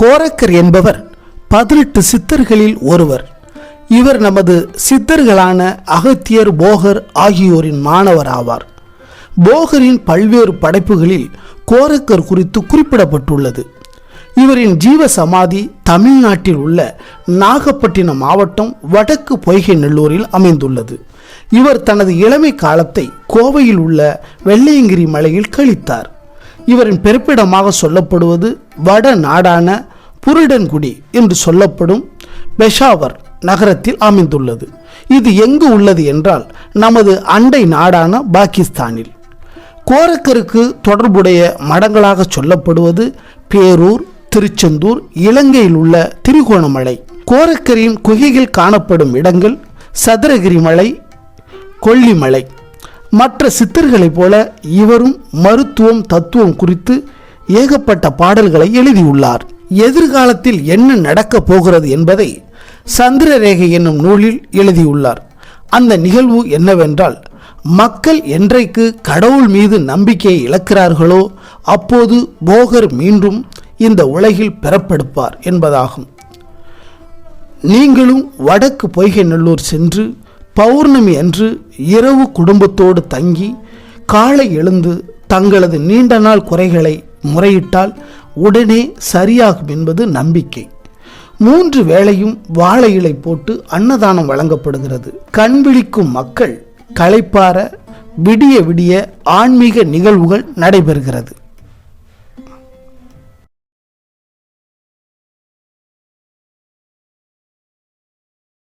கோரக்கர் என்பவர் பதினெட்டு சித்தர்களில் ஒருவர். இவர் நமது சித்தர்களான அகத்தியர் போகர் ஆகியோரின் மாணவர் ஆவார் போகரின் பல்வேறு படைப்புகளில் கோரக்கர் குறித்து குறிப்பிடப்பட்டுள்ளது. இவரின் ஜீவ சமாதி தமிழ்நாட்டில் உள்ள நாகப்பட்டினம் மாவட்டம் வடக்கு பொய்கை நல்லூரில் அமைந்துள்ளது. இவர் தனது இளமை காலத்தை கோவையில் உள்ள வெள்ளையங்கிரி மலையில் கழித்தார். இவரின் பிறப்பிடமாக சொல்லப்படுவது வட நாடான புருடன்குடி என்று சொல்லப்படும் பெஷாவர் நகரத்தில் அமைந்துள்ளது. இது எங்கு உள்ளது என்றால் நமது அண்டை நாடான பாகிஸ்தானில். கோரக்கருக்கு தொடர்புடைய மடங்களாக சொல்லப்படுவது பேரூர் திருச்செந்தூர் இலங்கையில் உள்ள திரிகோணமலை. கோரக்கரின் குகையில் காணப்படும் இடங்கள் சதுரகிரி மலை கொல்லிமலை. மற்ற சித்தர்களைப் போல இவரும் மருத்துவம் தத்துவம் குறித்து ஏகப்பட்ட பாடல்களை எழுதியுள்ளார். எதிர்காலத்தில் என்ன நடக்கப் போகிறது என்பதை சந்திரரேகை என்னும் நூலில் எழுதியுள்ளார். அந்த நிகழ்வு என்னவென்றால் மக்கள் என்றைக்கு கடவுள் மீது நம்பிக்கையை இழக்கிறார்களோ அப்போது போகர் மீண்டும் இந்த உலகில் பெறப்படுப்பார் என்பதாகும். நீங்களும் வடக்கு பொய்கை நல்லூர் சென்று பௌர்ணமி அன்று இரவு குடும்பத்தோடு தங்கி காலை எழுந்து தங்களது நீண்ட நாள் குறைகளை முறையிட்டால் உடனே சரியாகும் என்பது நம்பிக்கை. மூன்று வேளையும் வாழை இலை போட்டு அன்னதானம் வழங்கப்படுகிறது. கண் விழிக்கும் மக்கள் களைப்பார விடிய விடிய ஆன்மீக நிகழ்வுகள் நடைபெறுகிறது.